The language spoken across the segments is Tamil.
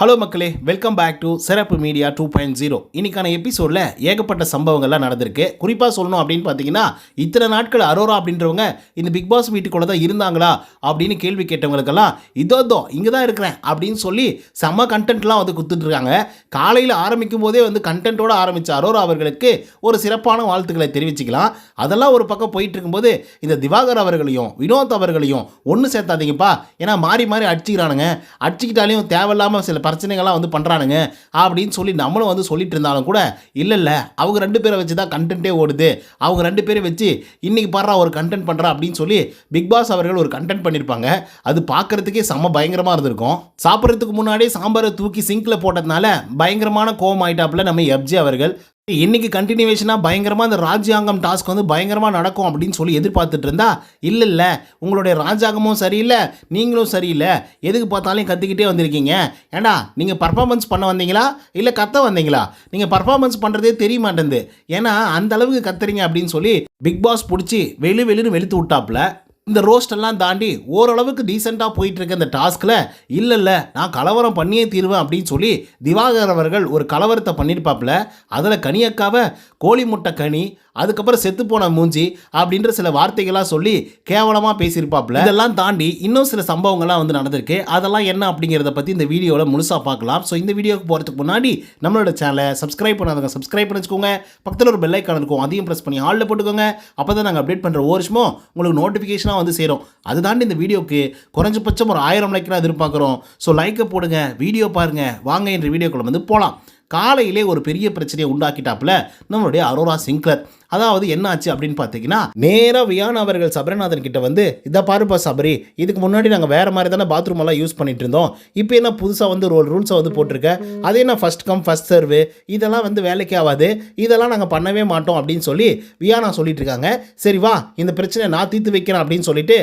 ஹலோ மக்களே வெல்கம் பேக் டு சிறப்பு மீடியா டூ பாயிண்ட் ஜீரோ இன்னைக்கான எபிசோடில் ஏகப்பட்ட சம்பவங்கள்லாம் நடந்திருக்கு. குறிப்பாக சொல்லணும் அப்படின்னு பார்த்தீங்கன்னா இத்தனை நாட்கள் அரோரா அப்படின்றவங்க இந்த பிக் பாஸ் வீட்டுக்குள்ள தான் இருந்தாங்களா அப்படின்னு கேள்வி கேட்டவங்களுக்கெல்லாம் இதோ இதோ இங்கே தான் இருக்கிறேன் அப்படின்னு சொல்லி செம்ம கண்டென்ட்லாம் வந்து கொடுத்துட்ருக்காங்க காலையில் ஆரம்பிக்கும் போதே வந்து கண்டென்ட்டோடு ஆரம்பித்த அரோரா அவர்களுக்கு ஒரு சிறப்பான வாழ்த்துக்களை தெரிவிச்சுக்கலாம். அதெல்லாம் ஒரு பக்கம் போயிட்டு இருக்கும்போது இந்த திவாகர் அவர்களையும் வினோத் அவர்களையும் ஒன்று சேர்த்தாதீங்கப்பா. ஏன்னா மாறி மாறி அடிச்சுக்கிறானுங்க. அடிச்சுக்கிட்டாலையும் தேவையில்லாமல் சில பிரச்சனைகள்லாம் வந்து பண்ணுறானுங்க அப்படின்னு சொல்லி நம்மளும் வந்து சொல்லிட்டு இருந்தாலும் கூட இல்லை இல்லை அவங்க ரெண்டு பேரை வச்சு தான் கண்டென்ட்டே ஓடுது. அவங்க ரெண்டு பேரை வச்சு இன்றைக்கி பாடுறா ஒரு கண்டென்ட் பண்ணுறா அப்படின்னு சொல்லி பிக் பாஸ் அவர்கள் ஒரு கண்டென்ட் பண்ணியிருப்பாங்க அது பார்க்கறதுக்கே செம்ம பயங்கரமாக இருந்திருக்கும். சாப்பிட்றதுக்கு முன்னாடியே சாம்பாரை தூக்கி சிங்கில் போட்டதுனால பயங்கரமான கோவம் ஆயிட்டாப்புல நம்ம எப்ஜி அவர்கள். இன்னைக்கு கண்டினியூவேஷனாக பயங்கரமாக அந்த ராஜ்யாங்கம் டாஸ்க் வந்து பயங்கரமாக நடக்கும் அப்படின்னு சொல்லி எதிர்பார்த்துட்டு இருந்தா இல்லை இல்லை. உங்களுடைய ராஜாங்கமும் சரியில்லை நீங்களும் சரியில்லை. எதுக்கு பார்த்தாலும் கற்றுக்கிட்டே வந்திருக்கீங்க. ஏண்டா நீங்கள் பர்ஃபார்மன்ஸ் பண்ண வந்தீங்களா? இல்லை கத்த வந்தீங்களா? நீங்கள் பர்ஃபார்மன்ஸ் பண்ணுறதே தெரிய மாட்டேங்குது. ஏன்னா அந்த அளவுக்கு கத்துறீங்க அப்படின்னு சொல்லி பிக் பாஸ் பிடிச்சி வெளி வெளின்னு வெளுத்து விட்டாப்புல. இந்த ரோஸ்டெல்லாம் தாண்டி ஓரளவுக்கு டீசெண்டாக போயிட்டு இருக்க இந்த டாஸ்கில் இல்லை இல்லை நான் கலவரம் பண்ணியே தீருவேன் அப்படின்னு சொல்லி திவாகர் அவர்கள் ஒரு கலவரத்தை பண்ணியிருப்பாப்புல அதில் கனியக்காவை கோழி முட்டை கனி அதுக்கப்புறம் செத்து போன மூஞ்சி அப்படின்ற சில வார்த்தைகள்லாம் சொல்லி கேவலமாக பேசியிருப்பாப்ல இதெல்லாம் தாண்டி இன்னும் சில சம்பவங்கள்லாம் வந்து நடந்திருக்கு. அதெல்லாம் என்ன அப்படிங்கிறத பற்றி இந்த வீடியோவில் முழுசாக பார்க்கலாம். ஸோ இந்த வீடியோக்கு போகிறதுக்கு முன்னாடி நம்மளோட சேனலை சப்ஸ்கிரைப் பண்ணாதவங்க சப்ஸ்கிரைப் பண்ணி வச்சுக்கோங்க பக்கத்தில் ஒரு பெல்லைக்கான இருக்கும். அதையும் ப்ரெஸ் பண்ணி ஆளில் போட்டுக்கோங்க. அப்போ தான் நாங்கள் அப்டேட் பண்ணுற ஒரு வருஷமும் உங்களுக்கு நோட்டிஃபிகேஷனாக வந்து சேரும். அது தாண்டி இந்த வீடியோக்கு குறைஞ்சபட்சம் ஒரு ஆயிரம் லைக்கெலாம் எதிர்பார்க்குறோம். ஸோ லைக்கை போடுங்க வீடியோ பாருங்கள் வாங்க என்ற வீடியோக்குள்ள வந்து போகலாம் காலையிலே ஒரு பெரிய பிரச்சனையை உண்டாக்கிட்டாப்புல நம்மளுடைய அரோரா சிங்க்லர். அதாவது என்ன ஆச்சு அப்படின்னு பார்த்தீங்கன்னா நேராக வியான் அவர்கள் சபரிநாதன் கிட்ட வந்து இதை பாருப்பா சபரி இதுக்கு முன்னாடி நாங்கள் வேறு மாதிரி தானே பாத்ரூம் எல்லாம் யூஸ் பண்ணிட்டு இருந்தோம். இப்போ என்ன புதுசாக வந்து ரோல் ரூல்ஸை வந்து போட்டிருக்க? அதே என்ன ஃபஸ்ட் கம் ஃபஸ்ட் சர்வு இதெல்லாம் வந்து வேலைக்கு ஆகாது. இதெல்லாம் நாங்கள் பண்ணவே மாட்டோம். அப்படின்னு சொல்லி வியானா சொல்லிட்டு இருக்காங்க. சரி வா இந்த பிரச்சனையை நான் தீர்த்து வைக்கிறேன் அப்படின்னு சொல்லிட்டு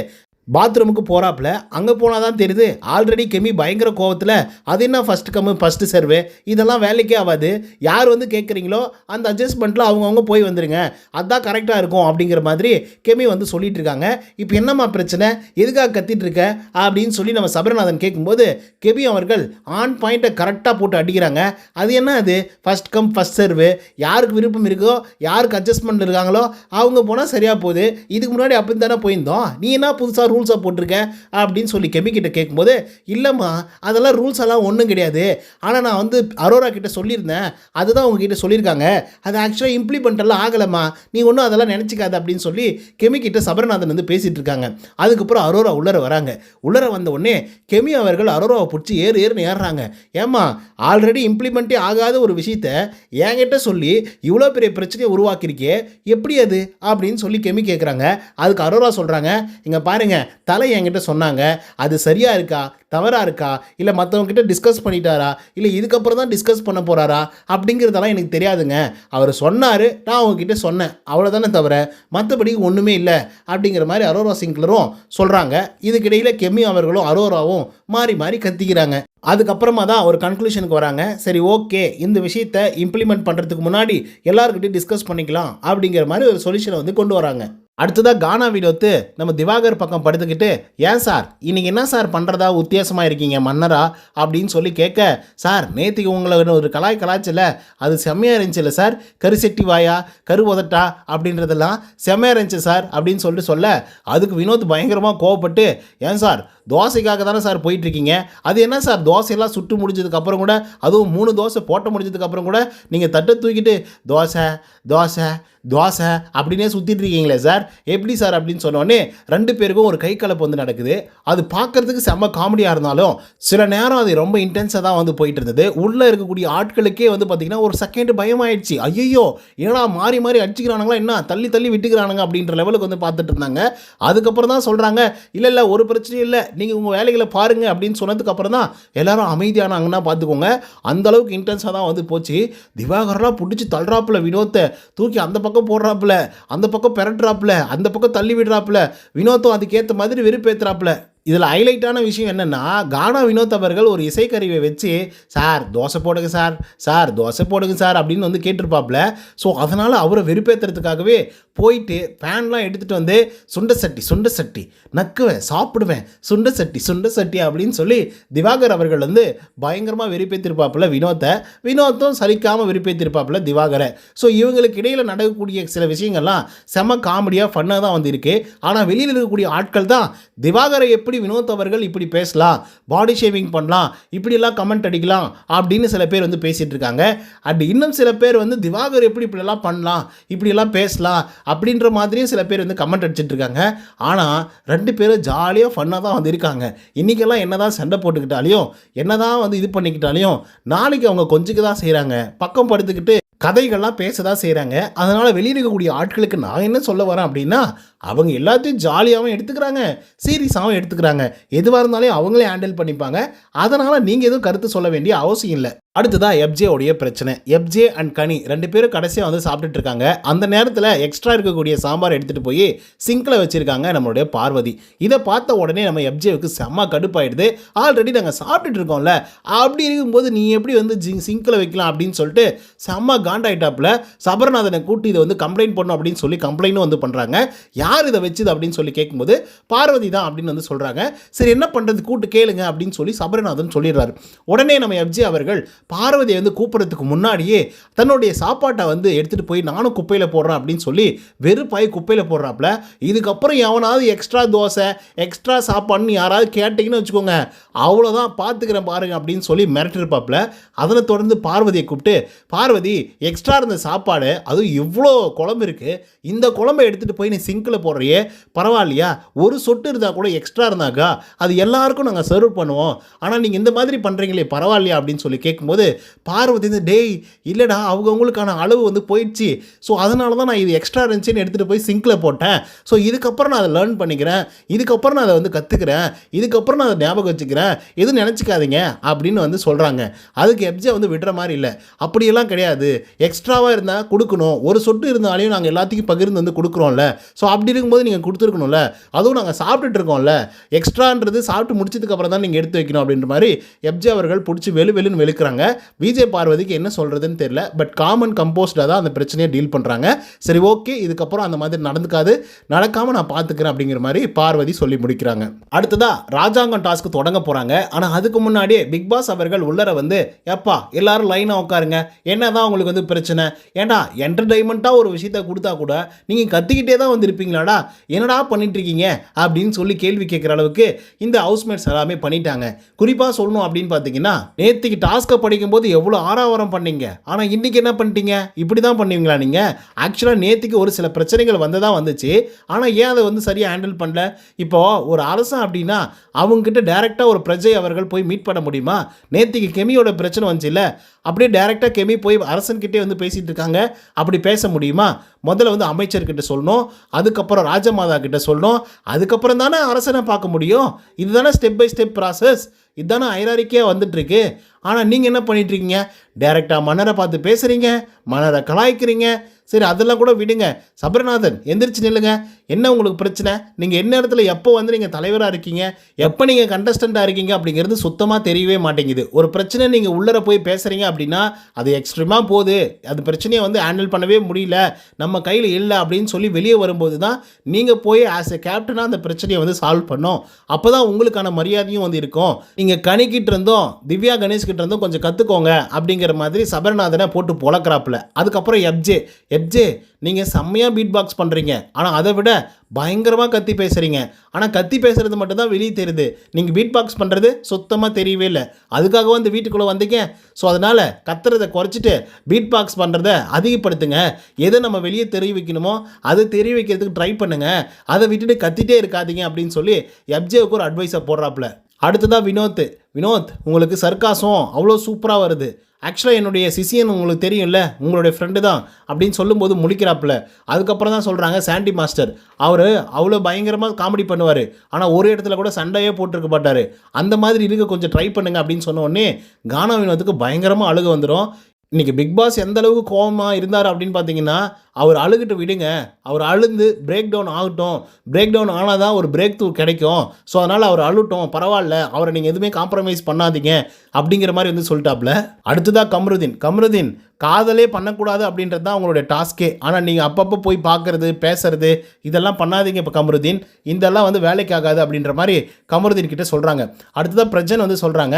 பாத்ரூமுக்கு போகிறாப்புல அங்கே போனால் தான் தெரியுது ஆல்ரெடி கெமி பயங்கர கோவத்தில் அது என்ன ஃபஸ்ட்டு கம்மு ஃபஸ்ட்டு சர்வே இதெல்லாம் வேலைக்கே ஆகாது. யார் வந்து கேட்குறீங்களோ அந்த அட்ஜஸ்ட்மெண்ட்டில் அவங்கவுங்க போய் வந்துடுங்க அதுதான் கரெக்டாக இருக்கும் அப்படிங்கிற மாதிரி கெமி வந்து சொல்லிட்டு இருக்காங்க. இப்போ என்னம்மா பிரச்சனை? எதுக்காக கத்திட்டு இருக்க? அப்படின்னு சொல்லி நம்ம சபரநாதன் கேட்கும்போது கெமி அவர்கள் ஆன் பாயிண்ட்டை கரெக்டாக போட்டு அடிக்கிறாங்க. அது என்ன அது? ஃபஸ்ட் கம் ஃபஸ்ட் சர்வு யாருக்கு விருப்பம் இருக்கோ யாருக்கு அட்ஜஸ்ட்மெண்ட் இருக்காங்களோ அவங்க போனால் சரியாக போகுது. இதுக்கு முன்னாடி அப்படி தானே போயிருந்தோம். நீ என்ன புதுசாக ரூல்ஸாக போட்டிருக்க அப்படின்னு சொல்லி கெமிக்கிட்ட கேட்கும்போது இல்லைம்மா அதெல்லாம் ரூல்ஸ் எல்லாம் ஒன்றும் கிடையாது. ஆனால் நான் வந்து அரோரா கிட்ட சொல்லியிருந்தேன். அதுதான் உங்ககிட்ட சொல்லியிருக்காங்க. அது ஆக்சுவலாக இம்ப்ளிமெண்ட்டெல்லாம் ஆகலைம்மா. நீ ஒன்றும் அதெல்லாம் நினச்சிக்காத அப்படின்னு சொல்லி கெமிக்கிட்ட சபரநாதன் வந்து பேசிகிட்டு இருக்காங்க. அதுக்கப்புறம் அரோரா உள்ளர வராங்க. உள்ளர வந்த உடனே கெமி அவர்கள் அரோராவை பிடிச்சி ஏறு ஏறுன்னு ஏறுறாங்க. ஏம்மா ஆல்ரெடி இம்ப்ளிமெண்ட்டே ஆகாத ஒரு விஷயத்த என்கிட்ட சொல்லி இவ்வளோ பெரிய பிரச்சனையை உருவாக்கியிருக்கே எப்படி அது? அப்படின்னு சொல்லி கெமி கேட்குறாங்க அதுக்கு அரோரா சொல்கிறாங்க இங்கே பாருங்கள் தலை என்கிட்ட சொன்னாங்க அது சரியாக இருக்கா தவறாக இருக்கா இல்லை மற்றவங்ககிட்ட டிஸ்கஸ் பண்ணிட்டாரா இல்லை இதுக்கப்புறம் தான் டிஸ்கஸ் பண்ண போகிறாரா அப்படிங்கிறதெல்லாம் எனக்கு தெரியாதுங்க. அவர் சொன்னார் நான் அவங்கக்கிட்ட சொன்னேன் அவ்வளோதானே தவிர மற்றபடி ஒன்றுமே இல்லை அப்படிங்கிற மாதிரி அரோரா சிங்க்லரும் சொல்கிறாங்க இதுக்கிடையில் கெமி அவர்களும் அரோராவும் மாறி மாறி கத்திக்கிறாங்க. அதுக்கப்புறமா தான் ஒரு கன்க்ளூஷனுக்கு வராங்க. சரி ஓகே இந்த விஷயத்தை இம்ப்ளிமெண்ட் பண்ணுறதுக்கு முன்னாடி எல்லாருக்கிட்டையும் டிஸ்கஸ் பண்ணிக்கலாம் அப்படிங்கிற மாதிரி ஒரு சொல்யூஷனை வந்து கொண்டு வராங்க. அடுத்ததாக கானா வினோத்து நம்ம திவாகர் பக்கம் படுத்துக்கிட்டு ஏன் சார்? இன்றைக்கி என்ன சார் பண்ணுறதா உத்தியாசமாக இருக்கீங்க மன்னரா? அப்படின்னு சொல்லி கேட்க சார் நேற்றுக்கு உங்களை ஒரு கலாய் கலாச்சில அது செம்மையாக இருந்துச்சுல்ல சார்? கரு செட்டி வாயா? கரு உதட்டா? அப்படின்றதெல்லாம் செம்மையாக இருந்துச்சு சார் அப்படின்னு சொல்லிட்டு சொல்ல அதுக்கு வினோத் பயங்கரமாக கோவப்பட்டு ஏன் சார்? தோசைக்காக தானே சார் போயிட்டுருக்கீங்க? அது என்ன சார்? தோசையெல்லாம் சுட்டு முடிஞ்சதுக்கப்புறம் கூட அதுவும் மூணு தோசை போட்ட முடிஞ்சதுக்கப்புறம் கூட நீங்கள் தட்டை தூக்கிட்டு தோசை தோசை தோசை அப்படின்னே சுற்றிட்டு இருக்கீங்களே சார்? எப்படி சார் அப்படின்னு சொன்னோடனே ரெண்டு பேருக்கும் ஒரு கை கலப்பு வந்து நடக்குது. அது பார்க்கறதுக்கு செம்ம காமெடியாக இருந்தாலும் சில நேரம் அது ரொம்ப இன்டென்ஸாக தான் வந்து போயிட்டு இருந்தது. உள்ளே இருக்கக்கூடிய ஆட்களுக்கே வந்து பார்த்திங்கன்னா ஒரு செகண்ட் பயமாயிடுச்சு. ஐயோ ஏன்னா மாறி மாறி அடிச்சுக்கிறானுங்களா? என்ன தள்ளி தள்ளி விட்டுக்கிறானுங்க அப்படின்ற லெவலுக்கு வந்து பார்த்துட்டு இருந்தாங்க. அதுக்கப்புறம் தான் சொல்கிறாங்க இல்லை இல்லை ஒரு பிரச்சனையும் இல்லை. நீங்கள் உங்கள் வேலைகளை பாருங்கள் அப்படின்னு சொன்னதுக்கப்புறம் தான் எல்லாரும் அமைதியானாங்கன்னா பார்த்துக்கோங்க அந்த அளவுக்கு இன்டென்ஸாக தான் வந்து போச்சு. திவாகரெலாம் பிடிச்சி தள்ளுறாப்பில் வினோத்தை தூக்கி அந்த பக்கம் போடுறாப்புல அந்த பக்கம் பெரட்டுறாப்புல அந்த பக்கம் தள்ளி விடுறாப்புல வினோத்தும் அதுக்கேற்ற மாதிரி வெறுப்பேற்றுறாப்புல இதில் ஹைலைட்டான விஷயம் என்னென்னா கானா வினோத் அவர்கள் ஒரு இசைக்கருவியை வச்சு சார் தோசை போடுங்க சார் சார் தோசை போடுங்க சார் அப்படின்னு வந்து கேட்டிருப்பாப்புல. ஸோ அதனால் அவரை வெறுப்பேற்றுறதுக்காகவே போயிட்டு ஃபேன்லாம் எடுத்துகிட்டு வந்து சுண்ட சட்டி சுண்ட சட்டி நக்குவேன் சாப்பிடுவேன் சுண்ட சட்டி சுண்ட சட்டி அப்படின்னு சொல்லி திவாகர் அவர்கள் வந்து பயங்கரமாக வெறுப்பேற்றிருப்பாப்புல வினோத்தை. வினோத்தும் சலிக்காமல் வெறுப்பேற்றிருப்பாப்புல திவாகரை. ஸோ இவங்களுக்கு இடையில் நடக்கக்கூடிய சில விஷயங்கள்லாம் செம காமெடியாக ஃபன்னாக தான் வந்திருக்கு. ஆனால் வெளியில் இருக்கக்கூடிய ஆட்கள் தான் திவாகரை எப்படி வினோத் அவர்கள் இப்படி பேசலாம்? பாடி ஷேவிங் பண்ணலாம்? இப்படிலாம் கமெண்ட் அடிக்கலாம்? அப்படின்னு சில பேர் வந்து பேசிகிட்டு இருக்காங்க. அண்ட் இன்னும் சில பேர் வந்து திவாகர் எப்படி இப்படிலாம் பண்ணலாம்? இப்படிலாம் பேசலாம்? அப்படின்ற மாதிரியும் சில பேர் வந்து கமெண்ட் அடிச்சுட்டு இருக்காங்க. ஆனால் ரெண்டு பேரும் ஜாலியாக ஃபன்னாக தான் வந்து இருக்காங்க. இன்றைக்கெல்லாம் என்ன தான் சண்டை போட்டுக்கிட்டாலையும் என்ன தான் வந்து இது பண்ணிக்கிட்டாலையும் நாளைக்கு அவங்க கொஞ்சிக்க தான் செய்கிறாங்க பக்கம் படுத்துக்கிட்டு கதைகள்லாம் பேச தான் செய்கிறாங்க அதனால் வெளியில் இருக்கக்கூடிய ஆட்களுக்கு நான் என்ன சொல்ல வரேன் அப்படின்னா அவங்க எல்லாத்தையும் ஜாலியாகவும் எடுத்துக்கிறாங்க. சீரியஸாகவும் எடுத்துக்கிறாங்க. எதுவாக இருந்தாலும் அவங்களே ஹேண்டில் பண்ணிப்பாங்க. அதனால் நீங்கள் எதுவும் கருத்து சொல்ல வேண்டிய அவசியம் இல்லை. அடுத்ததா எப்ஜேவுடைய பிரச்சனை. எப்ஜே அண்ட் கனி ரெண்டு பேரும் கடைசியாக வந்து சாப்பிட்டுட்டு இருக்காங்க. அந்த நேரத்தில் எக்ஸ்ட்ரா இருக்கக்கூடிய சாம்பார் எடுத்துகிட்டு போய் சிங்கில் வச்சுருக்காங்க நம்மளுடைய பார்வதி. இதை பார்த்த உடனே நம்ம எப்ஜேவுக்கு செம்ம கடுப்பாயிடுது. ஆல்ரெடி நாங்கள் சாப்பிட்டுட்டு இருக்கோம்ல. அப்படி இருக்கும்போது நீ எப்படி வந்து ஜி சிங்கில் வைக்கலாம் அப்படின்னு சொல்லிட்டு செம்ம காண்டாயிட்டாப்பில். சபரநாதனை கூட்டி இதை வந்து கம்ப்ளைண்ட் பண்ணும் அப்படின்னு சொல்லி கம்ப்ளைண்ட்டும் வந்து பண்ணுறாங்க யார் இதை வச்சுது அப்படின்னு சொல்லி கேட்கும்போது பார்வதி தான் அப்படின்னு வந்து சொல்கிறாங்க சரி என்ன பண்ணுறது கூட்டு கேளுங்க அப்படின்னு சொல்லி சபரநாதன் சொல்லிடுறாரு. உடனே நம்ம எப்ஜே அவர்கள் பார்வதியை வந்து கூப்பிட்றதுக்கு முன்னாடியே தன்னுடைய சாப்பாட்டை வந்து எடுத்துகிட்டு போய் நானும் குப்பையில் போடுறேன் அப்படின்னு சொல்லி வெறுப்பாய் குப்பையில் போடுறாப்புல. இதுக்கப்புறம் எவனாவது எக்ஸ்ட்ரா தோசை எக்ஸ்ட்ரா சாப்பாடுன்னு யாராவது கேட்டிங்கன்னு வச்சுக்கோங்க. அவ்வளோதான் பார்த்துக்கிறேன் பாருங்க அப்படின்னு சொல்லி மிரட்டிருப்பாப்புல. அதனை தொடர்ந்து பார்வதியை கூப்பிட்டு பார்வதி எக்ஸ்ட்ரா இருந்த சாப்பாடு அதுவும் இவ்வளோ குழம்பு இருக்குது இந்த குழம்பை எடுத்துகிட்டு போய் நீ சிங்கில் போடுறியே. பரவாயில்லையா? ஒரு சொட்டு இருந்தால் கூட எக்ஸ்ட்ரா இருந்தாக்கா அது எல்லாருக்கும் நாங்கள் சர்வ் பண்ணுவோம். ஆனால் நீங்கள் இந்த மாதிரி பண்ணுறீங்களே பரவாயில்லையா? அப்படின்னு சொல்லி கேட்கும்போது பார்வதி வந்து டேய் இல்லைடா அவங்கவுங்களுக்கான அளவு வந்து போயிடுச்சு. ஸோ அதனால தான் நான் இது எக்ஸ்ட்ரா இருந்துச்சுன்னு எடுத்துகிட்டு போய் சிங்கில் போட்டேன். ஸோ இதுக்கப்புறம் நான் அதை லேர்ன் பண்ணிக்கிறேன். இதுக்கப்புறம் நான் அதை வந்து கற்றுக்கிறேன் இதுக்கப்புறம் நான் அதை ஞாபகம் வச்சுக்கிறேன். எதுவும் நினச்சிக்காதீங்க அப்படின்னு வந்து சொல்கிறாங்க அதுக்கு எப்ஜே வந்து விடுற மாதிரி இல்லை. அப்படியெல்லாம் கிடையாது. எக்ஸ்ட்ராவாக இருந்தால் கொடுக்கணும். ஒரு சொட்டு இருந்தாலையும் நாங்கள் எல்லாத்துக்கும் பகிர்ந்து வந்து கொடுக்குறோம்ல. ஸோ அப்படி இருக்கும்போது நீங்கள் கொடுத்துருக்கணும்ல. அதுவும் நாங்கள் சாப்பிட்டுட்டு இருக்கோம்ல. எக்ஸ்ட்ரான்றது சாப்பிட்டு முடிச்சதுக்கப்புறம் தான் நீங்கள் எடுத்து வைக்கணும் அப்படின்ற மாதிரி எப்ஜே அவர்கள் பிடிச்சி வெளு வெளுன்னு வெளுக்கிறாங்க. விஜய் பார்வதிக்கு என்ன சொல்கிறதுன்னு தெரியல. பட் காமன் கம்போஸ்டாக தான் அந்த பிரச்சனையை டீல் பண்ணுறாங்க சரி ஓகே இதுக்கப்புறம் அந்த மாதிரி நடந்துக்காது. நடக்காமல் நான் பார்த்துக்கிறேன் அப்படிங்கிற மாதிரி பார்வதி சொல்லி முடிக்கிறாங்க. அடுத்ததா ராஜாங்கம் டாஸ்க்கு தொடங்க போகிறாங்க ஆனால் அதுக்கு முன்னாடியே பிக் பாஸ் அவர்கள் உள்ளர வந்து எப்பா எல்லாரும் லைனாக உட்காருங்க. என்னதான் உங்களுக்கு வந்து பிரச்சனை? ஏன்டா என்டர்டைன்மெண்ட்டாக ஒரு விஷயத்த கொடுத்தா கூட நீங்கள் கத்திக்கிட்டே தான் வந்திருப்பீங்களாடா? என்னடா பண்ணிட்டு இருக்கீங்க அப்படின்னு சொல்லி கேள்வி கேட்குற அளவுக்கு இந்த ஹவுஸ்மேட்ஸ் எல்லாமே பண்ணிட்டாங்க. குறிப்பாக சொல்லணும் அப்படின்னு பார்த்தீங்கன்னா நேற்றுக்கு டாஸ்க்கை படிக்கும்போது எவ்வளோ ஆறாவரம் பண்ணீங்க? ஆனால் இன்றைக்கி என்ன பண்ணிட்டீங்க? இப்படி தான் பண்ணுவீங்களா நீங்கள் ஆக்சுவலாக நேற்றுக்கு ஒரு சில பிரச்சனைகள் வந்து தான் வந்துச்சு. ஆனால் ஏன் அதை வந்து சரியாக ஹேண்டில் பண்ணல? இப்போ ஒரு அரசன் அப்படின்னா அவங்கக்கிட்ட டேரெக்டாக ஒரு பிரஜை அவர்கள் போய் மீட் பண்ண முடியுமா? நேற்றுக்கு கெமியோட பிரச்சனை வந்துச்சுல்ல அப்படியே டேரெக்டாக கெமி போய் அரசன்கிட்டே வந்து பேசிகிட்டு இருக்காங்க. அப்படி பேச முடியுமா? முதல்ல வந்து அமைச்சர்கிட்ட சொல்லணும். அதுக்கப்புறம் ராஜமாதா கிட்ட சொல்லணும். அதுக்கப்புறம் தானே அரசனை பார்க்க முடியும். இதுதானே ஸ்டெப் பை ஸ்டெப் ப்ராசஸ் இதுதானே ஐராரிக்கையாக வந்துட்டுருக்கு. ஆனால் நீங்கள் என்ன பண்ணிகிட்ருக்கீங்க டேரெக்டாக மன்னரை பார்த்து பேசுகிறீங்க மன்னரை கலாய்க்கிறீங்க சரி அதெல்லாம் கூட விடுங்க. சபரநாதன் எந்திரிச்சு நில்லுங்க. என்ன உங்களுக்கு பிரச்சனை? நீங்கள் என்ன இடத்துல எப்போ வந்து நீங்கள் தலைவராக இருக்கீங்க? எப்போ நீங்கள் கண்டஸ்டண்ட்டாக இருக்கீங்க? அப்படிங்கிறது சுத்தமாக தெரியவே மாட்டேங்குது. ஒரு பிரச்சனை நீங்கள் உள்ளர போய் பேசுகிறீங்க அப்படின்னா அது எக்ஸ்ட்ரீமாக போகுது. அது பிரச்சனையை வந்து ஹேண்டில் பண்ணவே முடியல. நம்ம கையில் இல்லை அப்படின்னு சொல்லி வெளியே வரும்போது தான் நீங்கள் போய் ஆஸ் எ கேப்டனாக அந்த பிரச்சனையை வந்து சால்வ் பண்ணோம். அப்போ தான் உங்களுக்கான மரியாதையும் வந்து இருக்கும். நீங்கள் கணிக்கிட்டு இருந்தோம் திவ்யா கணேஷ்கிட்ட இருந்தும் கொஞ்சம் கற்றுக்கோங்க அப்படிங்கிற மாதிரி சபரநாதனை போட்டு பொழக்கிறாப்புல. அதுக்கப்புறம் எப்ஜே எப்ஜே நீங்கள் செம்மையாக பீட் பாக்ஸ் பண்ணுறீங்க ஆனால் அதை விட பயங்கரமாக கத்தி பேசுகிறீங்க ஆனால் கத்தி பேசுகிறது மட்டும்தான் வெளியே தெரியுது. நீங்கள் பீட் பாக்ஸ் பண்ணுறது சுத்தமாக தெரியவே இல்லை. அதுக்காக வந்து வீட்டுக்குள்ளே வந்தீங்க? ஸோ அதனால் கத்துறதை குறைச்சிட்டு பீட் பாக்ஸ் பண்ணுறத அதிகப்படுத்துங்க. எதை நம்ம வெளியே தெரிவிக்கணுமோ அதை தெரிய வைக்கிறதுக்கு ட்ரை பண்ணுங்கள் அதை விட்டுட்டு கத்திட்டே இருக்காதீங்க அப்படின்னு சொல்லி எப்ஜேவுக்கு ஒரு அட்வைஸை போடுறாப்புல. அடுத்ததாக வினோத் வினோத் உங்களுக்கு சர்க்காசம் அவ்வளோ சூப்பராக வருது. ஆக்சுவலாக என்னுடைய சிசியன் உங்களுக்கு தெரியும்ல உங்களுடைய ஃப்ரெண்டு தான் அப்படின்னு சொல்லும்போது முழிக்கிறாப்புல. அதுக்கப்புறம் தான் சொல்கிறாங்க சாண்டி மாஸ்டர் அவர் அவ்வளோ பயங்கரமாக காமெடி பண்ணுவார். ஆனால் ஒரு இடத்துல கூட சண்டையே போட்டிருக்க மாட்டார். அந்த மாதிரி இருக்க கொஞ்சம் ட்ரை பண்ணுங்க அப்படின்னு சொன்னோடனே கானா வினோத்துக்கு பயங்கரமாக அழுக வந்துடும் இன்றைக்கி பிக் பாஸ் எந்த அளவுக்கு கோபமாக இருந்தார் அப்படின்னு பார்த்தீங்கன்னா அவர் அழுகிட்டு விடுங்க. அவர் அழுந்து பிரேக் டவுன் ஆகட்டும். பிரேக் டவுன் ஆனால் தான் ஒரு பிரேக் த்ரூ கிடைக்கும். ஸோ அதனால் அவர் அழுட்டும். பரவாயில்ல. அவரை நீங்கள் எதுவுமே காம்ப்ரமைஸ் பண்ணாதீங்க. அப்படிங்கிற மாதிரி வந்து சொல்லிட்டாப்ல. அடுத்ததாக கம்ருதீன். கம்ருதீன் காதலே பண்ணக்கூடாது அப்படின்றது தான் அவங்களுடைய டாஸ்க்கே. ஆனால் நீங்கள் அப்பப்போ போய் பார்க்குறது பேசுறது இதெல்லாம் பண்ணாதீங்க இப்போ கமருதீன். இதெல்லாம் வந்து வேலைக்கு ஆகாது அப்படின்ற மாதிரி கமருதீன் கிட்ட சொல்கிறாங்க அடுத்ததாக பிரஜன் வந்து சொல்கிறாங்க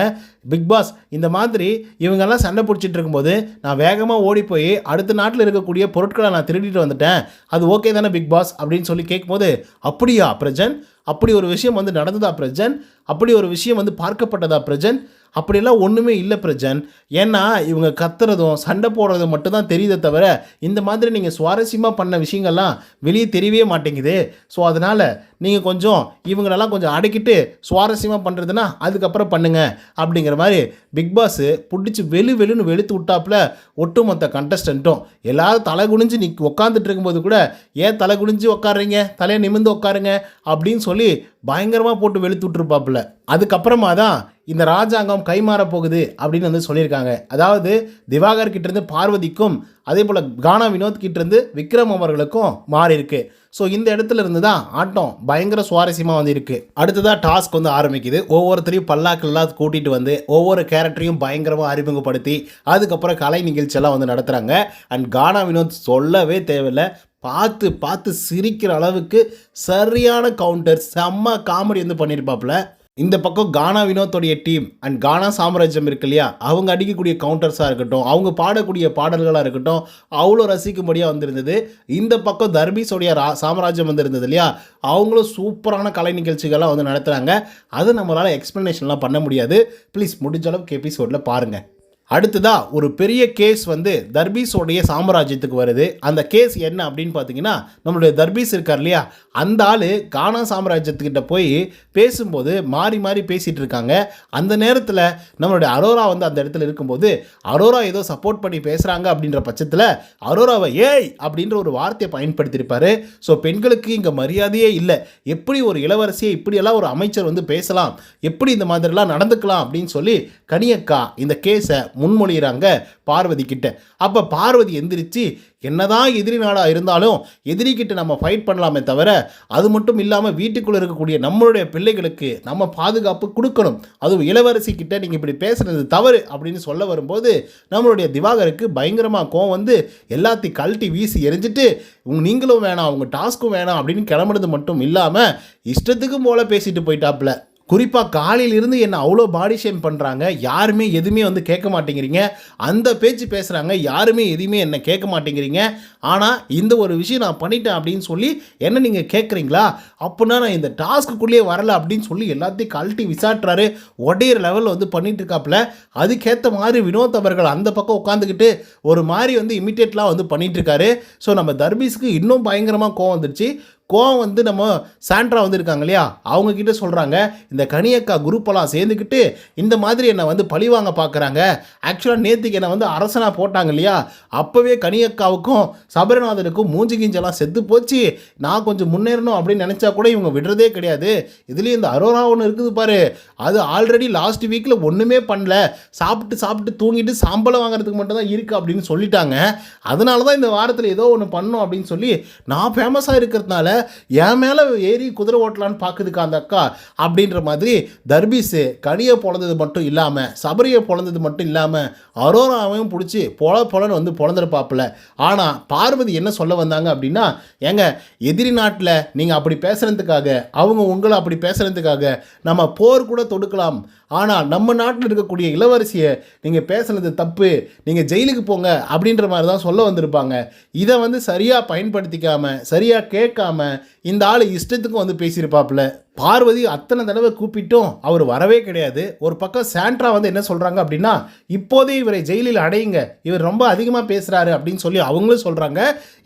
பிக் பாஸ் இந்த மாதிரி இவங்கெல்லாம் சண்டை பிடிச்சிட்டு இருக்கும்போது நான் வேகமாக ஓடி போய் அடுத்த நாட்டில் இருக்கக்கூடிய பொருட்களை நான் திருடிட்டு வந்துட்டேன். அது ஓகே தானே பிக் பாஸ் அப்படின்னு சொல்லி கேட்கும்போது அப்படியா பிரஜன்? அப்படி ஒரு விஷயம் வந்து நடந்ததா பிரஜன்? அப்படி ஒரு விஷயம் வந்து பார்க்கப்பட்டதா பிரஜன்? அப்படியெல்லாம் ஒன்றுமே இல்லை பிரஜன். ஏன்னா இவங்க கத்துறதும் சண்டை போடுறதும் மட்டும்தான் தெரியுதே தவிர இந்த மாதிரி நீங்கள் சுவாரஸ்யமாக பண்ண விஷயங்கள்லாம் வெளியே தெரியவே மாட்டேங்குது. ஸோ அதனால் நீங்கள் கொஞ்சம் இவங்களெல்லாம் கொஞ்சம் அடக்கிட்டு சுவாரஸ்யமாக பண்ணுறதுன்னா அதுக்கப்புறம் பண்ணுங்கள் அப்படிங்கிற மாதிரி பிக் பாஸு பிடிச்சி வெளு வெளுன்னு வெளுத்து விட்டாப்புல ஒட்டுமொத்த கண்டஸ்டண்ட்டும் எல்லாரும் தலை குனிஞ்சு நீ உட்காந்துட்டு இருக்கும்போது கூட ஏன் தலை குனிஞ்சு உட்காடுறீங்க தலையை நிமிர்ந்து உட்காருங்க அப்படின்னு சொல்லி பயங்கரமாக போட்டு வெளுத்து விட்டுருப்பாப்புல. அதுக்கப்புறமா தான் இந்த ராஜாங்கம் கைமாற போகுது அப்படின்னு வந்து சொல்லியிருக்காங்க. அதாவது திவாகர் கிட்டேருந்து பார்வதிக்கும் அதே போல் கானா வினோத் கிட்டேருந்து விக்ரம் அவர்களுக்கும் மாறி இருக்கு ஸோ இந்த இடத்துல இருந்து தான் ஆட்டம் பயங்கர சுவாரஸ்யமாக வந்து இருக்குது அடுத்ததாக டாஸ்க் வந்து ஆரம்பிக்குது. ஒவ்வொருத்தரையும் பல்லாக்கள்லாம் கூட்டிகிட்டு வந்து ஒவ்வொரு கேரக்டரையும் பயங்கரமாக அறிமுகப்படுத்தி அதுக்கப்புறம் கலை நிகழ்ச்சியெல்லாம் வந்து நடத்துகிறாங்க அண்ட் கானா வினோத் சொல்லவே தேவையில்லை. பார்த்து பார்த்து சிரிக்கிற அளவுக்கு சரியான கவுண்டர் செம்ம காமெடி வந்து பண்ணியிருப்பாப்புல. இந்த பக்கம் கானா வினோத்தோடைய டீம் அண்ட் கானா சாம்ராஜ்யம் இருக்கு இல்லையா? அவங்க அடிக்கக்கூடிய கவுண்டர்ஸாக இருக்கட்டும் அவங்க பாடக்கூடிய பாடல்களாக இருக்கட்டும் அவ்வளோ ரசிக்கும்படியாக வந்திருந்தது. இந்த பக்கம் தர்பீஸோடைய ரா சாம்ராஜ்யம் வந்திருந்தது இல்லையா? அவங்களும் சூப்பரான கலை நிகழ்ச்சிகள்லாம் வந்து நடத்துகிறாங்க அது நம்மளால் எக்ஸ்ப்ளனேஷன்லாம் பண்ண முடியாது. ப்ளீஸ் முடிஞ்ச அளவுக்கு எபிசோடில் பாருங்கள் அடுத்ததாக ஒரு பெரிய கேஸ் வந்து தர்பீஸோடைய சாம்ராஜ்யத்துக்கு வருது. அந்த கேஸ் என்ன அப்படின்னு பார்த்தீங்கன்னா நம்மளுடைய தர்பீஸ் இருக்கார் இல்லையா? அந்த ஆள் கானா சாம்ராஜ்யத்துக்கிட்ட போய் பேசும்போது மாறி மாறி பேசிகிட்டு இருக்காங்க. அந்த நேரத்தில் நம்மளுடைய அரோரா வந்து அந்த இடத்துல இருக்கும்போது அரோரா ஏதோ சப்போர்ட் பண்ணி பேசுகிறாங்க அப்படின்ற பட்சத்தில் அரோராவை ஏய்! அப்படின்ற ஒரு வார்த்தையை பயன்படுத்தியிருப்பாரு. ஸோ பெண்களுக்கு இங்கே மரியாதையே இல்லை. எப்படி ஒரு இளவரசியை இப்படியெல்லாம் ஒரு அமைச்சர் வந்து பேசலாம்? எப்படி இந்த மாதிரிலாம் நடந்துக்கலாம் அப்படின்னு சொல்லி கனியக்கா இந்த கேஸை முன்மொழிகிறாங்க பார்வதி கிட்ட. அப்போ பார்வதி எந்திரிச்சு என்னதான் எதிரி நாடாக இருந்தாலும் எதிரிக்கிட்ட நம்ம ஃபைட் பண்ணலாமே தவிர அது மட்டும் இல்லாமல் வீட்டுக்குள்ளே இருக்கக்கூடிய நம்மளுடைய பிள்ளைகளுக்கு நம்ம பாதுகாப்பு கொடுக்கணும். அதுவும் இளவரசி கிட்ட நீங்கள் இப்படி பேசுனது தவறு அப்படின்னு சொல்ல வரும்போது நம்மளுடைய திவாகருக்கு பயங்கரமாக கோவம் வந்து எல்லாத்தையும் கழட்டி வீசி எரிஞ்சிட்டு நீங்களும் வேணாம் உங்கள் டாஸ்க்கும் வேணாம் அப்படின்னு கிளம்புனது மட்டும் இல்லாமல் இஷ்டத்துக்கும் போல பேசிட்டு போயிட்டாப்புல. குறிப்பாக காலையிலிருந்து என்னை அவ்வளோ பாடி ஷேம் பண்ணுறாங்க யாருமே எதுவுமே வந்து கேட்க மாட்டேங்கிறீங்க. அந்த பேச்சு பேசுகிறாங்க யாருமே எதுவுமே என்ன கேட்க மாட்டேங்கிறீங்க. ஆனால் இந்த ஒரு விஷயம் நான் பண்ணிட்டேன் அப்படின்னு சொல்லி என்ன நீங்கள் கேட்குறீங்களா? அப்படின்னா நான் இந்த டாஸ்க்குள்ளேயே வரல அப்படின்னு சொல்லி எல்லாத்தையும் கழட்டி விசாட்டுறாரு ஒடையிற லெவலில் வந்து பண்ணிட்டு இருக்காப்புல அதுக்கேற்ற மாதிரி வினோத் அவர்கள் அந்த பக்கம் உட்காந்துக்கிட்டு ஒரு மாதிரி வந்து இமிடியேட்லாம் வந்து பண்ணிகிட்ருக்காரு ஸோ நம்ம தர்பீஸ்க்கு இன்னும் பயங்கரமாக கோவம் வந்துடுச்சு கோவம் வந்து நம்ம சாண்ட்ரா வந்திருக்காங்க இல்லையா? அவங்க கிட்ட சொல்கிறாங்க இந்த கனியக்கா குரூப்பெல்லாம் சேர்ந்துக்கிட்டு இந்த மாதிரி என்னை வந்து பழிவாங்க பார்க்குறாங்க ஆக்சுவலாக நேற்றுக்கு என்னை வந்து அரசனாக போட்டாங்க இல்லையா? அப்போவே கனியக்காவுக்கும் சபரிநாதனுக்கும் மூஞ்சி கிஞ்செல்லாம் செத்து போச்சு. நான் கொஞ்சம் முன்னேறணும் அப்படின்னு நினச்சா கூட இவங்க விடுறதே கிடையாது. இதுலேயும் இந்த அரோரா ஒன்று இருக்குது பாரு. அது ஆல்ரெடி லாஸ்ட் வீக்கில் ஒன்றுமே பண்ணல. சாப்பிட்டு சாப்பிட்டு தூங்கிட்டு சாம்பளம் வாங்குறதுக்கு மட்டும் தான் இருக்குது அப்படின்னு சொல்லிட்டாங்க. அதனால தான் இந்த வாரத்தில் ஏதோ ஒன்று பண்ணோம் அப்படின்னு சொல்லி நான் ஃபேமஸாக இருக்கிறதுனால என் மேலே ஏறி குதிரை ஓட்டலான்னு பார்க்குதுக்கா அந்த அக்கா அப்படின்ற மாதிரி தர்பீஸு கனியை பொழந்தது மட்டும் இல்லாமல் சபரியை பொழந்தது மட்டும் இல்லாமல் அரோராவையும் பிடிச்சி பொல பொலன்னு வந்து பொழந்திருப்பாப்புல. ஆனால் பார்வதி என்ன சொல்ல வந்தாங்க அப்படின்னா ஏங்க எதிரி நாட்டில் நீங்கள் அப்படி பேசுகிறதுக்காக அவங்க உங்களை அப்படி பேசுகிறதுக்காக நம்ம போர் கூட தொடுக்கலாம். ஆனால் நம்ம நாட்டில் இருக்கக்கூடிய இளவரசியை நீங்கள் பேசுனது தப்பு நீங்கள் ஜெயிலுக்கு போங்க அப்படின்ற மாதிரி தான் சொல்ல வந்திருப்பாங்க. இதை வந்து சரியாக பயன்படுத்திக்காமல் சரியாக கேட்காம இந்த ஆள் இஷ்டத்துக்கும் வந்து பேசியிருப்பாப்புல. பார்வதி அத்தனை தடவை கூப்பிட்டும் அவர் வரவே கிடையாது. ஒரு பக்கம் சாண்ட்ரா வந்து என்ன சொல்கிறாங்க அப்படின்னா இப்போதே இவரை ஜெயிலில் அடையுங்க. இவர் ரொம்ப அதிகமாக பேசுகிறாரு அப்படின்னு சொல்லி அவங்களும் சொல்கிறாங்க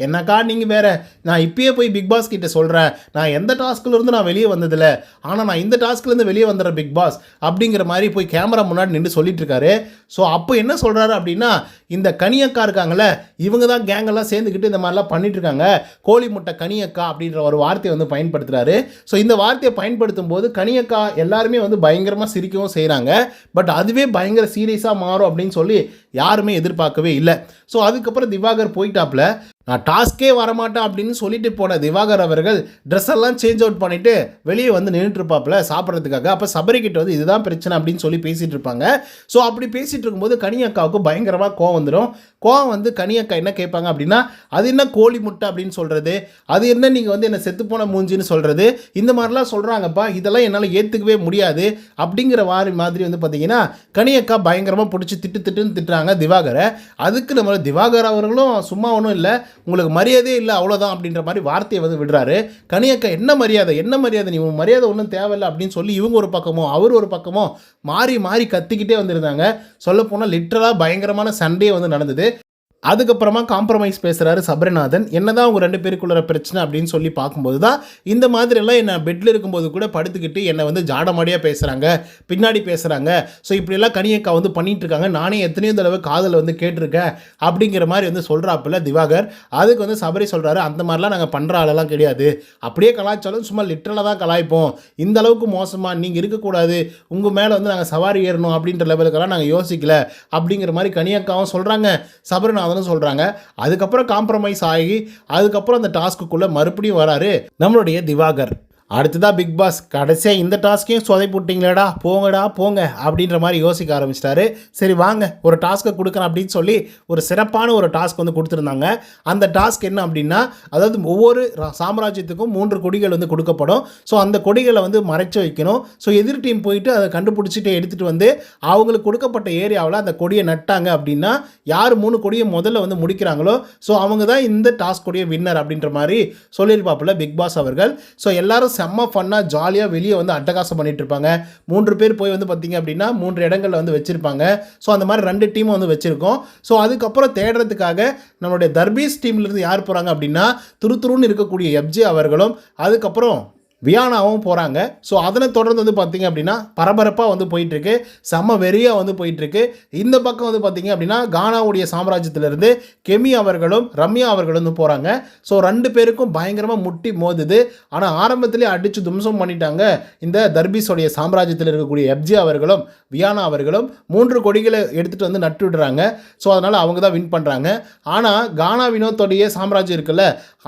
என்னக்கா நீங்கள் வேற நான் இப்பயே போய் பிக் பாஸ் கிட்டே சொல்கிறேன் நான் எந்த டாஸ்க்லேருந்து நான் வெளியே வந்ததில்ல. ஆனால் நான் இந்த டாஸ்க்லேருந்து வெளியே வந்துடுறேன் பிக் பாஸ் அப்படிங்கிற மாதிரி போய் கேமரா முன்னாடி நின்று சொல்லிட்டு இருக்காரு. ஸோ அப்போ என்ன சொல்கிறாரு அப்படின்னா இந்த கனியக்கா இருக்காங்கள இவங்க தான் கேங்கெல்லாம் சேர்ந்துக்கிட்டு இந்த மாதிரிலாம் பண்ணிட்டு இருக்காங்க. கோழி முட்டை கனியக்கா அப்படின்ற ஒரு வார்த்தையை வந்து பயன்படுத்துகிறாரு ஸோ இந்த வார்த்தையை பயன்படுத்தும் போது கனியக்கா எல்லாருமே வந்து பயங்கரமாக சிரிக்கவும் செய்கிறாங்க பட் அதுவே பயங்கர சீரியஸாக மாறும் அப்படின்னு சொல்லி யாருமே எதிர்பார்க்கவே இல்லை. ஸோ அதுக்கப்புறம் திவாகர் போயிட்டாப்புல நான் டாஸ்க்கே வரமாட்டேன் அப்படின்னு சொல்லிட்டு போன திவாகர் அவர்கள் ட்ரெஸ் எல்லாம் சேஞ்ச் அவுட் பண்ணிட்டு வெளியே வந்து நின்றுட்டுருப்பாப்புல சாப்பிட்றதுக்காக. அப்போ சபரிக்கிட்ட வந்து இதுதான் பிரச்சனை அப்படின்னு சொல்லி பேசிகிட்டு இருப்பாங்க. ஸோ அப்படி பேசிகிட்டு இருக்கும்போது கனியக்காவுக்கு பயங்கரமாக கோவம் வந்துடும் கோவம் வந்து கனியக்கா என்ன கேட்பாங்க அப்படின்னா அது என்ன கோழி முட்டை அப்படின்னு சொல்கிறது அது என்ன நீங்கள் வந்து என்ன செத்துப்போன மூஞ்சின்னு சொல்கிறது இந்த மாதிரிலாம் சொல்கிறாங்கப்பா இதெல்லாம் என்னால் ஏற்றுக்கவே முடியாது. அப்படிங்கிற மாதிரி மாதிரி வந்து பார்த்தீங்கன்னா கனியக்கா பயங்கரமாக பிடிச்சி திட்டு திட்டுன்னு திட்டுறாங்க திவாகரை. அதுக்கு நம்ம திவாகர் அவர்களும் சும்மா ஒன்றும் இல்லை. உங்களுக்கு மரியாதையே இல்லை அவ்வளோதான் அப்படின்ற மாதிரி வார்த்தையை வந்து விடுறாரு. கனியக்கா என்ன மரியாதை? என்ன மரியாதை? நீ உன் மரியாதை ஒன்றும் தேவையில்லை அப்படின்னு சொல்லி இவங்க ஒரு பக்கமோ அவர் ஒரு பக்கமோ மாறி மாறி கத்திக்கிட்டே வந்திருந்தாங்க. சொல்லப்போனால் லிட்ரலாக பயங்கரமான சண்டையே வந்து நடந்தது. அதுக்கப்புறமா காம்ப்ரமைஸ் பேசுகிறாரு சபரிநாதன். என்னதான் அவங்க ரெண்டு பேருக்குள்ள பிரச்சனை அப்படின்னு சொல்லி பார்க்கும்போது தான் இந்த மாதிரியெல்லாம் என்னை பெட்டில் இருக்கும்போது கூட படுத்துக்கிட்டு என்னை வந்து ஜாடமாடியாக பேசுகிறாங்க பின்னாடி பேசுகிறாங்க ஸோ இப்படியெல்லாம் கனியக்கா வந்து பண்ணிட்டு இருக்காங்க. நானே எத்தனையோ தடவை காதலை வந்து கேட்டிருக்கேன் அப்படிங்கிற மாதிரி வந்து சொல்கிறாப்புல திவாகர். அதுக்கு வந்து சபரி சொல்கிறாரு அந்த மாதிரிலாம் நாங்கள் பண்ணுற ஆளெல்லாம் கிடையாது. அப்படியே கலாய்ச்சாலும் சும்மா லிட்டரலாக தான் கலாய்ப்போம். இந்த அளவுக்கு மோசமாக நீங்கள் இருக்கக்கூடாது. உங்கள் மேலே வந்து நாங்கள் சவாரி ஏறணும் அப்படின்ற லெவலுக்கெல்லாம் நாங்கள் யோசிக்கல. அப்படிங்கிற மாதிரி கனியக்காவும் சொல்கிறாங்க சபரிநாதனும் சொல்கிறாங்க அதுக்கப்புறம் காம்ப்ரமைஸ் ஆகி அதுக்கப்புறம் அந்த டாஸ்க்குள்ளே மறுபடியும் வராரு நம்மளுடைய திவாகர். அடுத்ததா பிக் பாஸ் கடைசியாக இந்த டாஸ்க்கையும் சொதைப்புட்டிங்களேடா போங்கடா போங்க அப்படின்ற மாதிரி யோசிக்க ஆரம்பிச்சிட்டாரு. சரி வாங்க ஒரு டாஸ்க்கை கொடுக்குறேன் அப்படின்னு சொல்லி ஒரு சிறப்பான ஒரு டாஸ்க் வந்து கொடுத்துருந்தாங்க. அந்த டாஸ்க் என்ன அப்படின்னா அதாவது ஒவ்வொரு சாம்ராஜ்யத்துக்கும் மூன்று கொடிகள் வந்து கொடுக்கப்படும். ஸோ அந்த கொடிகளை வந்து மறைச்சு வைக்கணும். ஸோ எதிர் டீம் போயிட்டு அதை கண்டுபிடிச்சிட்டு எடுத்துகிட்டு வந்து அவங்களுக்கு கொடுக்கப்பட்ட ஏரியாவில் அந்த கொடியை நட்டாங்க அப்படின்னா யார் மூணு கொடியை முதல்ல வந்து முடிக்கிறாங்களோ ஸோ அவங்க தான் இந்த டாஸ்க் வின்னர் அப்படின்ற மாதிரி சொல்லியிருப்பாப்புல பிக் பாஸ் அவர்கள். ஸோ எல்லாரும் செம்ம ஃபன்னாக ஜாலியாக வெளியே வந்து அட்டகாசம் பண்ணிட்டு இருப்பாங்க. மூன்று பேர் போய் வந்து பார்த்தீங்க அப்படின்னா மூன்று இடங்களில் வந்து வச்சுருப்பாங்க. ஸோ அந்த மாதிரி ரெண்டு டீமும் வந்து வச்சுருக்கோம். ஸோ அதுக்கப்புறம் தேடுறதுக்காக நம்மளுடைய தர்பீஸ் டீம்லேருந்து யார் போகிறாங்க அப்படின்னா துரு துருன்னு இருக்கக்கூடிய எப்ஜே அவர்களும் அதுக்கப்புறம் வியானாவும் போகிறாங்க ஸோ அதனை தொடர்ந்து வந்து பார்த்திங்க அப்படின்னா பரபரப்பாக வந்து போயிட்டுருக்கு. செம்ம வெறியாக வந்து போயிட்டுருக்கு. இந்த பக்கம் வந்து பார்த்திங்க அப்படின்னா கானாவுடைய சாம்ராஜ்யத்திலிருந்து கெமி அவர்களும் ரம்யா அவர்களும் வந்து போகிறாங்க ஸோ ரெண்டு பேருக்கும் பயங்கரமாக முட்டி மோதுது. ஆனால் ஆரம்பத்திலே அடித்து தும்சம் பண்ணிட்டாங்க. இந்த தர்பீஸோடைய சாம்ராஜ்யத்தில் இருக்கக்கூடிய எப்ஜி அவர்களும் வியானா அவர்களும் மூன்று கொடிகளை எடுத்துகிட்டு வந்து நட்டு விடுறாங்க. ஸோ அதனால் அவங்க தான் வின் பண்ணுறாங்க ஆனால் கானா வினோத்தோடைய சாம்ராஜ்யம் இருக்குல்ல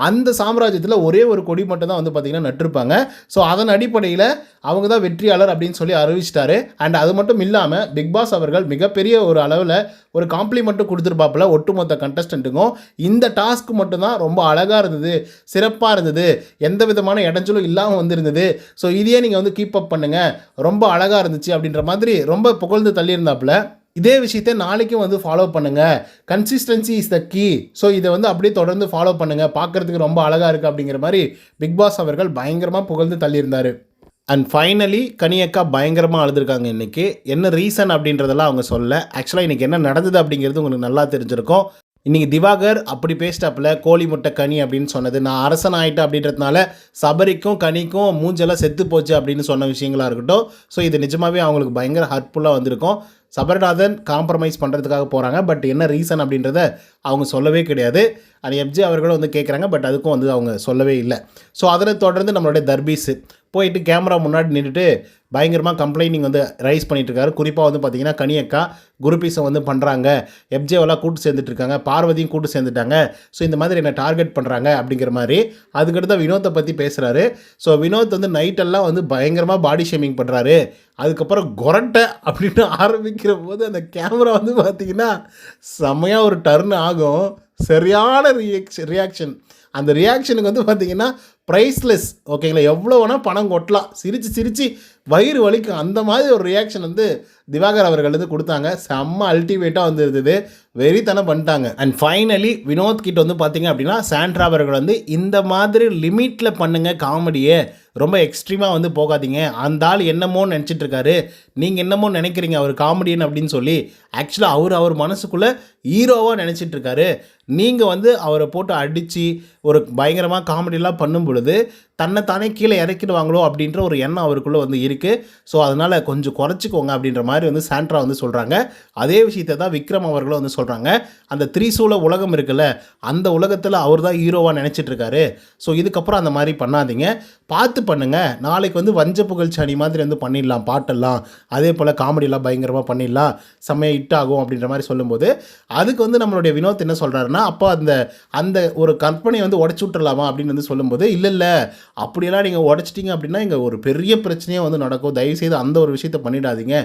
அந்த சாம்ராஜ்யத்தில் ஒரே ஒரு கொடி மட்டும் தான் வந்து பார்த்திங்கன்னா நட்டிருப்பாங்க. ஸோ அதன் அடிப்படையில் அவங்க தான் வெற்றியாளர் அப்படின்னு சொல்லி அறிவிச்சிட்டாரு. அண்ட் அது மட்டும் இல்லாமல் பிக் பாஸ் அவர்கள் மிகப்பெரிய ஒரு அளவில் ஒரு காம்ப்ளிமெண்ட்டும் கொடுத்துருப்பாப்புல ஒட்டுமொத்த கண்டஸ்டண்ட்டுக்கும் இந்த டாஸ்க் மட்டும்தான் ரொம்ப அழகாக இருந்தது சிறப்பாக இருந்தது எந்த விதமான இடைஞ்சலும் இல்லாமல் வந்திருந்தது. ஸோ இதையே நீங்கள் வந்து கீப் அப் பண்ணுங்கள் ரொம்ப அழகாக இருந்துச்சு அப்படின்ற மாதிரி ரொம்ப புகழ்ந்து தள்ளியிருந்தாப்புல. இதே விஷயத்தை நாளைக்கும் வந்து ஃபாலோ பண்ணுங்கள் consistency is the key so இதை வந்து அப்படியே தொடர்ந்து ஃபாலோ பண்ணுங்கள் பார்க்குறதுக்கு ரொம்ப அழகாக இருக்குது அப்படிங்கிற மாதிரி பிக் பாஸ் அவர்கள் பயங்கரமாக புகழ்ந்து தள்ளியிருந்தார். அண்ட் ஃபைனலி கனியக்கா பயங்கரமாக அழுதுருக்காங்க இன்றைக்கி என்ன ரீசன் அப்படின்றதெல்லாம் அவங்க சொல்ல ஆக்சுவலாக இன்றைக்கி என்ன நடந்தது அப்படிங்கிறது உங்களுக்கு நல்லா தெரிஞ்சிருக்கும். இன்றைக்கி திவாகர் அப்படி பேசிட்டாப்புல கோழி முட்டை கனி அப்படின்னு சொன்னது. நான் அரசன் ஆயிட்டேன் அப்படின்றதுனால சபரிக்கும் கனிக்கும் மூஞ்செல்லாம் செத்து போச்சு அப்படின்னு சொன்ன விஷயங்களாக இருக்கட்டும். ஸோ இது நிஜமாகவே அவங்களுக்கு பயங்கர ஹர்ட்ஃபுல்லாக வந்திருக்கும். சபர்நாதன் காம்ப்ரமைஸ் பண்ணுறதுக்காக போகிறாங்க பட் என்ன ரீசன் அப்படின்றத அவங்க சொல்லவே கிடையாது. அது எம்ஜி அவர்களும் வந்து கேட்குறாங்க பட் அதுக்கும் வந்து அவங்க சொல்லவே இல்லை. ஸோ அதனை தொடர்ந்து நம்மளுடைய தர்பீஸு போயிட்டு கேமரா முன்னாடி நின்றுட்டு பயங்கரமாக கம்ப்ளைனிங் வந்து ரைஸ் பண்ணிட்டு குறிப்பாக வந்து பார்த்தீங்கன்னா கனியக்கா குருபீஸை வந்து பண்ணுறாங்க எப்ஜேவெல்லாம் கூட்டு சேர்ந்துட்டுருக்காங்க. பார்வதியும் கூட்டு சேர்ந்துட்டாங்க. ஸோ இந்த மாதிரி என்ன டார்கெட் பண்ணுறாங்க அப்படிங்கிற மாதிரி அதுக்கடுத்து வினோத்தை பற்றி பேசுகிறாரு ஸோ வினோத் வந்து நைட்டெல்லாம் வந்து பயங்கரமாக பாடி ஷேமிங் பண்ணுறாரு அதுக்கப்புறம் கொரட்டை அப்படின்னு ஆரம்பிக்கிற போது அந்த கேமரா வந்து பார்த்திங்கன்னா செம்மையாக ஒரு டர்ன் ஆகும். சரியான ரியாக்ஷன் ரியாக்ஷன் அந்த ரியாக்ஷனுக்கு வந்து பார்த்திங்கன்னா ப்ரைஸ்லெஸ் ஓகேங்களா எவ்வளோ வேணால் பணம் கொட்டலாம். சிரித்து சிரித்து வயிறு வலிக்கும் அந்த மாதிரி ஒரு ரியாக்ஷன் வந்து திவாகர் அவர்கள் வந்து கொடுத்தாங்க. செம்ம அல்டிமேட்டாக வந்து இருந்தது வெறித்தனம் பண்ணிட்டாங்க. அண்ட் ஃபைனலி வினோத் கிட்ட வந்து பார்த்தீங்க அப்படின்னா சாண்ட்ரா அவர்கள் வந்து இந்த மாதிரி லிமிட்டில் பண்ணுங்கள் காமெடியை. ரொம்ப எக்ஸ்ட்ரீமாக வந்து போகாதீங்க. அந்த ஆள் என்னமோ நினச்சிட்டு இருக்காரு. நீங்கள் என்னமோ நினைக்கிறீங்க? அவர் காமெடியன் அப்படின்னு சொல்லி ஆக்சுவலாக அவர் அவர் மனசுக்குள்ளே ஹீரோவாக நினச்சிட்டு இருக்காரு. நீங்கள் வந்து அவரை போட்டு அடித்து ஒரு பயங்கரமாக காமெடியெலாம் பண்ணும் பொழுது தன்னைத்தானே கீழே இறக்கிடுவாங்களோ அப்படின்ற ஒரு எண்ணம் அவருக்குள்ளே வந்து இருக்குது ஸோ அதனால் கொஞ்சம் குறைச்சிக்கோங்க அப்படின்ற மாதிரி வந்து சாண்ட்ரா வந்து சொல்கிறாங்க அதே விஷயத்தை தான் விக்ரம் அவர்களும் வந்து சொல்கிறாங்க அந்த திரிசூல உலகம் இருக்குல்ல அந்த உலகத்தில் அவர் தான் ஹீரோவாக நினச்சிட்ருக்காரு. ஸோ இதுக்கப்புறம் அந்த மாதிரி பண்ணாதீங்க. பார்த்து பண்ணுங்கள் நாளைக்கு வந்து வஞ்ச புகழ்ச்சி அணி மாதிரி வந்து பண்ணிடலாம் பாட்டெல்லாம். அதே போல் காமெடியெல்லாம் பயங்கரமாக பண்ணிடலாம். செம்மையாக ஹிட் ஆகும் அப்படின்ற மாதிரி சொல்லும்போது அதுக்கு வந்து நம்மளுடைய வினோத் என்ன சொல்கிறாருன்னா அப்போ அந்த அந்த ஒரு கற்பனையை வந்து உடச்சி விட்டுறலாமா அப்படின்னு வந்து சொல்லும்போது இல்லை இல்லை. அப்படியெல்லாம் நீங்கள் உடச்சிட்டிங்க அப்படின்னா இங்கே ஒரு பெரிய பிரச்சனையே வந்து நடக்கும். தயவுசெய்து அந்த ஒரு விஷயத்த பண்ணிடாதீங்க.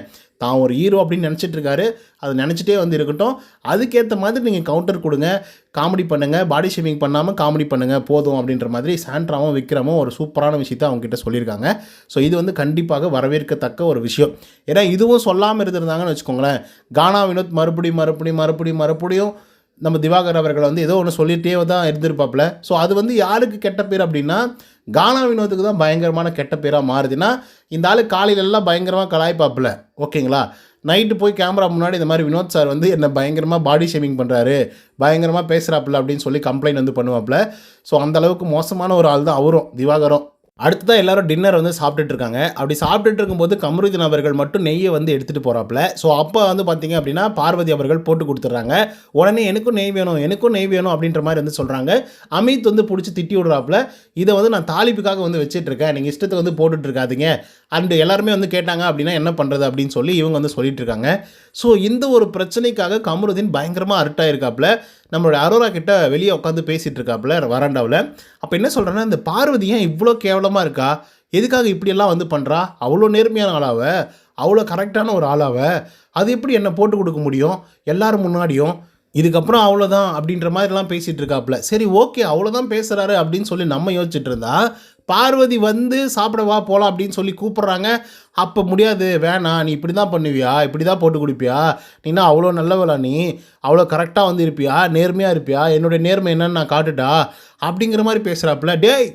தான் ஒரு ஹீரோ அப்படின்னு நினச்சிட்டு இருக்காரு அது நினச்சிட்டே வந்து இருக்கட்டும். அதுக்கேற்ற மாதிரி நீங்கள் கவுண்டர் கொடுங்க. காமெடி பண்ணுங்கள் பாடி ஷேமிங் பண்ணாமல் காமெடி பண்ணுங்கள் போதும் அப்படின்ற மாதிரி சாண்ட்ராவும் விக்ரமும் ஒரு சூப்பரான விஷயத்தை அவங்ககிட்ட சொல்லியிருக்காங்க. ஸோ இது வந்து கண்டிப்பாக வரவேற்கத்தக்க ஒரு விஷயம். ஏன்னா இதுவும் சொல்லாமல் இருந்திருந்தாங்கன்னு வச்சுக்கோங்களேன். கானா வினோத் மறுபடியும் மறுபடியும் மறுபடியும் மறுபடியும் நம்ம திவாகர் அவர்களை வந்து ஏதோ ஒன்று சொல்லிகிட்டே தான் இருந்திருப்பாப்புல. ஸோ அது வந்து யாருக்கு கெட்ட பேர் அப்படின்னா கானா வினோத்துக்கு தான் பயங்கரமான கெட்ட பேராக மாறுதுன்னா இந்த ஆள் காலையிலெல்லாம் பயங்கரமாக கலாய்ப்பாப்புல. ஓகேங்களா? நைட்டு போய் கேமரா முன்னாடி இந்த மாதிரி வினோத் சார் வந்து என்ன பயங்கரமாக பாடி ஷேமிங் பண்ணுறாரு பயங்கரமாக பேசுகிறாப்புல அப்படின்னு சொல்லி கம்ப்ளைண்ட் வந்து பண்ணுவாப்புல. ஸோ அந்த அளவுக்கு மோசமான ஒரு ஆள் தான் அவரும் திவாகரும். அடுத்ததான் எல்லாரும் டின்னர் வந்து சாப்பிட்டுட்டு இருக்காங்க. அப்படி சாப்பிட்டுட்டு இருக்கும்போது கமருதீன் அவர்கள் மட்டும் நெய்யை வந்து எடுத்துகிட்டு போகிறாப்புல ஸோ அப்போ வந்து பார்த்தீங்க அப்படின்னா பார்வதி அவர்கள் போட்டு கொடுத்துட்றாங்க. உடனே எனக்கும் நெய் வேணும் எனக்கும் நெய் வேணும் அப்படின்ற மாதிரி வந்து சொல்கிறாங்க அமித் வந்து பிடிச்சி திட்டி விடுறாப்புல. இதை வந்து நான் தாலிப்புக்காக வந்து வச்சுட்டு இருக்கேன். நீங்கள் இஷ்டத்தை வந்து போட்டுட்டு இருக்காதிங்க. அண்டு எல்லாருமே வந்து கேட்டாங்க அப்படின்னா என்ன பண்ணுறது அப்படின்னு சொல்லி இவங்க வந்து சொல்லிட்டு இருக்காங்க. ஸோ இந்த ஒரு பிரச்சனைக்காக கமருதீன் பயங்கரமாக அருட்டாயிருக்காப்புல. நம்மளோட அரோரா கிட்ட வெளியே உட்காந்து பேசிகிட்டு இருக்காப்புல வராண்டாவில். அப்போ என்ன சொல்கிறேன்னா இந்த பார்வதி ஏன் இவ்வளோ கேவலமாக இருக்கா? எதுக்காக இப்படியெல்லாம் வந்து பண்ணுறா அவ்வளோ நேர்மையான ஆளாவ? அவ்வளோ கரெக்டான ஒரு ஆளாவ? அது எப்படி என்னை போட்டு கொடுக்க முடியும்? எல்லாரும் முன்னாடியும். இதுக்கப்புறம் அவ்வளோதான் அப்படின்ற மாதிரிலாம் பேசிகிட்டு இருக்காப்புல. சரி ஓகே அவ்வளோதான் பேசுகிறாரு அப்படின்னு சொல்லி நம்ம யோசிச்சுட்டு இருந்தா பார்வதி வந்து சாப்பிட வா போகலாம் அப்படின்னு சொல்லி கூப்பிட்றாங்க. அப்போ முடியாது வேணாம் நீ இப்படி தான் பண்ணுவியா? இப்படி தான் போட்டு குடிப்பியா? நீனா அவ்வளோ நல்லவளா நீ? அவ்வளோ கரெக்டாக வந்து இருப்பியா? நேர்மையாக இருப்பியா? என்னுடைய நேர்மை என்னன்னு நான் காட்டுட்டா? அப்படிங்கிற மாதிரி பேசுகிறாப்புல டேய்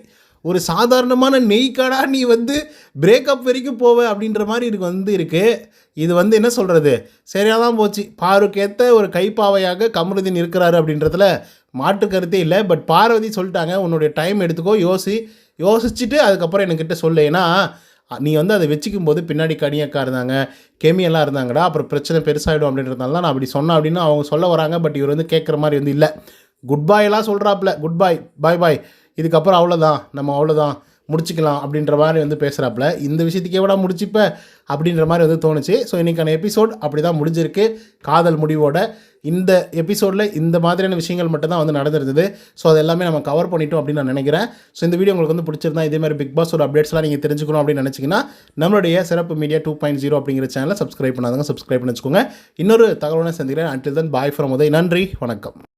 ஒரு சாதாரணமான நெய்க்காடா நீ வந்து பிரேக்கப் வரைக்கும் போவ? அப்படின்ற மாதிரி இதுக்கு வந்து இருக்குது இது வந்து என்ன சொல்கிறது சரியாக தான் போச்சு. பாருக்கேற்ற ஒரு கைப்பாவையாக கமருதீன் இருக்கிறாரு அப்படின்றதுல மாற்று கருத்தே இல்லை. பட் பார்வதி சொல்லிட்டாங்க உன்னுடைய டைம் எடுத்துக்கோ யோசி. யோசிச்சுட்டு அதுக்கப்புறம் என்கிட்ட சொல்லு. ஏன்னா நீ வந்து அதை வச்சுக்கும் போது பின்னாடி கனியக்கா இருந்தாங்க கெமியெல்லாம் இருந்தாங்கடா அப்புறம் பிரச்சனை பெருசாகிடும் அப்படின்றதுனால நான் அப்படி சொன்னேன் அப்படின்னு அவங்க சொல்ல வராங்க. பட் இவர் வந்து கேட்குற மாதிரி வந்து இல்லை. குட் பாய்லாம் சொல்கிறாப்புல குட் பாய் பாய் பாய் இதுக்கப்புறம் அவ்வளோதான் நம்ம அவ்வளோதான் முடிச்சுக்கலாம் அப்படின்ற மாதிரி வந்து பேசுகிறாப்புல இந்த விஷயத்துக்கே விட முடிச்சுப்ப அப்படின்ற மாதிரி வந்து தோணுச்சு. ஸோ இன்றைக்கான எபிசோட் அப்படி தான் முடிஞ்சிருக்கு. காதல் முடிவோட இந்த எபிசோடில் இந்த மாதிரியான விஷயங்கள் மட்டும் தான் வந்து நடந்திருந்தது. ஸோ அது எல்லாமே நம்ம கவர் பண்ணிட்டோம் அப்படின்னு நான் நினைக்கிறேன். ஸோ இந்த வீடியோ உங்களுக்கு வந்து பிடிச்சிருந்தா இதே மாதிரி பிக் பாஸோட அப்டேட்ஸ்லாம் நீங்கள் தெரிஞ்சுக்கணும் அப்படின்னு நினச்சிங்கன்னா நம்மளுடைய சிறப்பு மீடியா டூ பாயிண்ட் ஜீரோ அப்படிங்கிற சேனலை சப்ஸ்கிரைப் பண்ணாதவங்க சப்ஸ்கிரைப் பண்ணி வச்சுக்கோங்க. இன்னொரு தகவலான சந்திக்கிறேன். Until then bye from Uday. நன்றி. வணக்கம்.